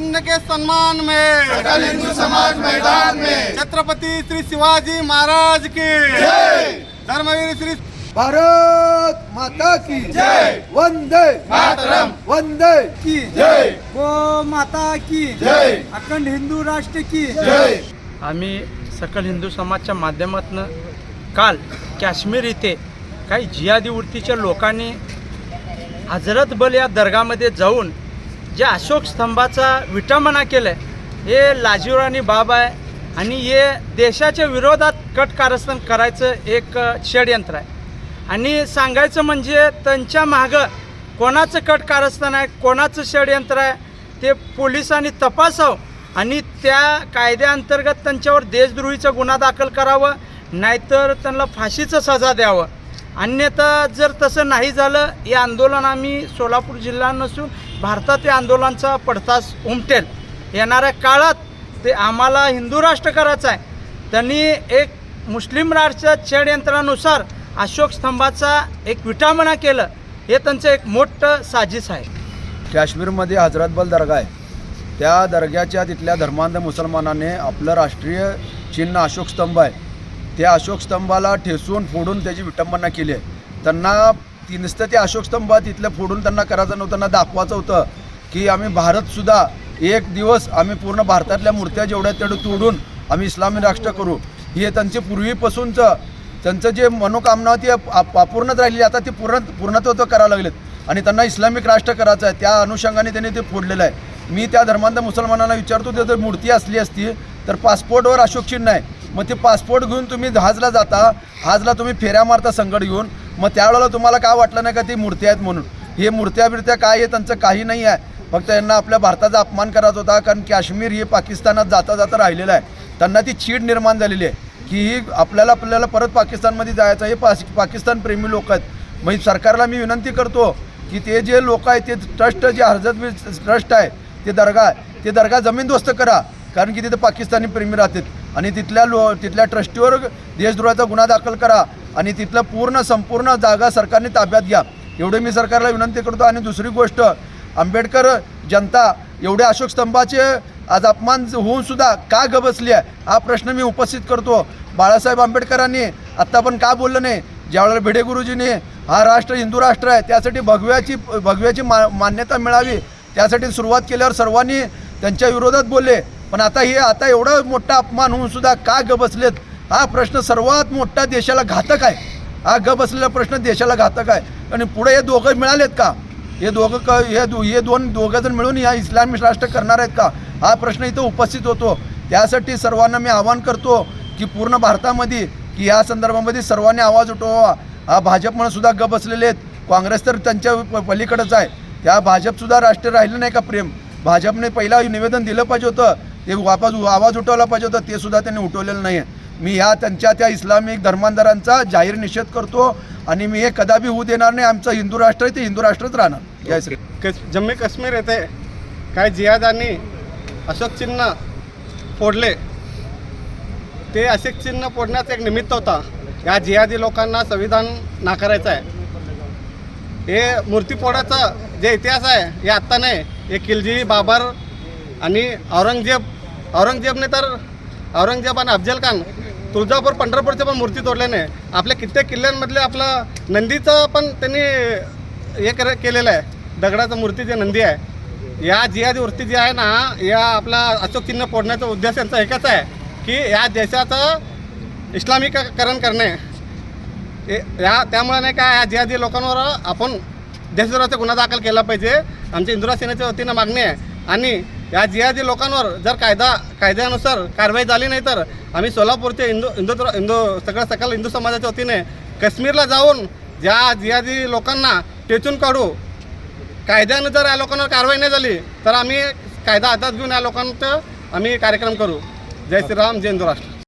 हिंद के सम्मान में। सकल हिंदू समाज मैदान में। छत्रपति श्री शिवाजी महाराज की। जय। धर्मवीर श्री भारत माता की। जय। वंदे मातरम। वंदे की। जय। गो माता की। जय। अखंड हिंदू राष्ट्र की। जय। आम्ही सकल हिंदू समाजच्या माध्यमातून काल काश्मीर इथे काही जिहादी वृत्तीच्या लोकांनी हजरत बल या दर्गामध्ये जाऊन जे अशोक स्तंभाचा विटंबना केलं हे लाजीवराणी बाब आहे आणि हे देशाच्या विरोधात कट कारस्थान करायचं एक षडयंत्र आहे. आणि सांगायचं म्हणजे त्यांच्या मागं कोणाचं कट कारस्थान आहे कोणाचं षडयंत्र आहे ते पोलिसांनी तपासावं आणि त्या कायद्याअंतर्गत त्यांच्यावर देशद्रोहीचा गुन्हा दाखल करावं नाहीतर त्यांना फाशीचं सजा द्यावं. अन्यथा जर तसं नाही झालं हे आंदोलन आम्ही सोलापूर जिल्हा नसून भारतात या आंदोलनाचा पडतास उमटेल. येणाऱ्या काळात ते आम्हाला हिंदू राष्ट्र करायचं आहे. त्यांनी एक मुस्लिम राष्ट्र षडयंत्रानुसार अशोक स्तंभाचा एक विटामणा केलं. हे त्यांचं एक मोठं साजिश आहे. काश्मीरमध्ये हजरतबल दर्गा आहे. त्या दर्ग्याच्या तिथल्या धर्मांध मुसलमानाने आपलं राष्ट्रीय चिन्ह अशोक स्तंभ आहे. त्या अशोक स्तंभाला ठेसून फोडून त्याची विटंबना केली आहे. त्यांना ती नुसतं ते अशोकस्तंभ तिथलं फोडून त्यांना करायचं नव्हतं त्यांना दाखवायचं होतं की आम्ही भारतसुद्धा एक दिवस आम्ही पूर्ण भारतातल्या मूर्त्या जेवढ्या तेवढं तोडून आम्ही इस्लामी राष्ट्र करू. हे त्यांचे पूर्वीपासूनचं त्यांचं जे मनोकामना होती अपूर्णच राहिली आता ते पूर्ण पूर्णत्व करायला लागलेत. आणि त्यांना इस्लामिक राष्ट्र करायचं आहे त्या अनुषंगाने त्यांनी ते फोडलेलं आहे. मी त्या धर्मांत मुसलमानांना विचारतो ते जर मूर्ती असली असती तर पासपोर्टवर अशोक चिन्ह आहे. मग ते पासपोर्ट घेऊन तुम्ही जहाजला जाता हाजला तुम्ही फेऱ्या मारता संकट घेऊन मग त्यावेळेला तुम्हाला काय वाटलं नाही का ती मूर्ती आहेत म्हणून? हे मूर्त्या बिर्त्या काय आहे त्यांचं काही नाही आहे. फक्त यांना आपल्या भारताचा अपमान करायचा होता कारण काश्मीर हे पाकिस्तानात जाता जाता राहिलेलं आहे. त्यांना ती चीड निर्माण झालेली आहे की ही आपल्याला आपल्याला परत पाकिस्तानमध्ये जायचं हे पास पाकिस्तान प्रेमी लोक आहेत. मग सरकारला मी विनंती करतो की ते जे लोक आहेत ते ट्रस्ट जे हरजत ट्रस्ट आहे ते दर्गा आहे ते दर्गा जमीनदोस्त करा. कारण की तिथे पाकिस्तानी प्रेमी राहतात. आणि तिथल्या लो तिथल्या ट्रस्टीवर देशद्रोहाचा गुन्हा दाखल करा. आणि तिथलं पूर्ण संपूर्ण जागा सरकारने ताब्यात घ्या. एवढे मी सरकारला विनंती करतो. आणि दुसरी गोष्ट आंबेडकर जनता एवढे अशोक स्तंभाचे आज अपमान होऊन सुद्धा का गबसली आहे? हा प्रश्न मी उपस्थित करतो. बाळासाहेब आंबेडकरांनी आत्ता पण का बोललं नाही? ज्यावेळेला भिडे गुरुजीने हा राष्ट्र हिंदू राष्ट्र आहे त्यासाठी भगव्याची भगव्याची मा मान्यता मिळावी त्यासाठी सुरुवात केल्यावर सर्वांनी त्यांच्या विरोधात बोलले. पण आता हे आता एवढा मोठा अपमान होऊन सुद्धा का गबसलेत हा प्रश्न सर्वात मोठा देशाला घातक आहे. हा ग बसलेला प्रश्न देशाला घातक आहे. आणि पुढे हे दोघं मिळालेत का? हे दोघं क हे दो हे दोन दोघं जण मिळून या इस्लामिक राष्ट्र करणार आहेत का? हा प्रश्न इथं उपस्थित होतो. त्यासाठी सर्वांना मी आवाहन करतो की पूर्ण भारतामध्ये की या संदर्भामध्ये सर्वांनी आवाज उठवावा. हा भाजप सुद्धा ग बसलेले आहेत. काँग्रेस तर त्यांच्या प- पलीकडंच आहे. त्या भाजपसुद्धा राष्ट्र राहिलं नाही का प्रेम? भाजपने पहिला निवेदन दिलं पाहिजे होतं. ते वापस आवाज उठवला पाहिजे होता. ते सुद्धा त्यांनी उठवलेलं नाही आहे मी ह्या त्यांच्या त्या इस्लामिक धर्मांधरांचा जाहीर निषेध करतो आणि मी हे कदापि होऊ देणार नाही. आमचं हिंदू राष्ट्र आहे ते हिंदू राष्ट्रच राहणार. जय श्री कस जम्मू काश्मीर येथे काय जिहादांनी अशोक चिन्ह फोडले. ते अशोक चिन्ह फोडण्याचा एक निमित्त होता. या जिहादी लोकांना संविधान नाकारायचं आहे. हे मूर्तीपोडाचा जे इतिहास आहे हे आत्ता नाही. हे खिलजी बाबर आणि औरंगजेब औरंगजेबने तर औरंगजेब आणि अफजल खान तुळजापूर पंढरपूरच्या पण मूर्ती तोडल्याने आपल्या कित्येक किल्ल्यांमधले आपलं नंदीचं पण त्यांनी हे कर केलेलं आहे. दगडाचं मूर्ती जे नंदी आहे या जिहादी वृत्ती जी आहे ना या आपला अशोक चिन्ह फोडण्याचा उद्देश यांचा एकच आहे की या देशाचं इस्लामिकरण करणे. या त्यामुळे नाही का या जिहादी लोकांवर आपण देशद्रोहाचा गुन्हा दाखल केला पाहिजे. आमच्या इंदुरा सेनेच्या वतीनं मागणी आहे. आणि या जिहादी लोकांवर जर कायदा कायद्यानुसार कारवाई झाली नाही तर आम्ही सोलापूरचे हिंदू हिंदुत्व हिंदू सगळ्या सकल हिंदू समाजाच्या वतीने काश्मीरला जाऊन ज्या जिहादी लोकांना टेचून काढू कायद्यानं जर या लोकांवर कारवाई नाही झाली तर आम्ही कायदा हातात घेऊन या लोकांचं आम्ही कार्यक्रम करू. जय श्रीराम जय हिंदू राष्ट्र.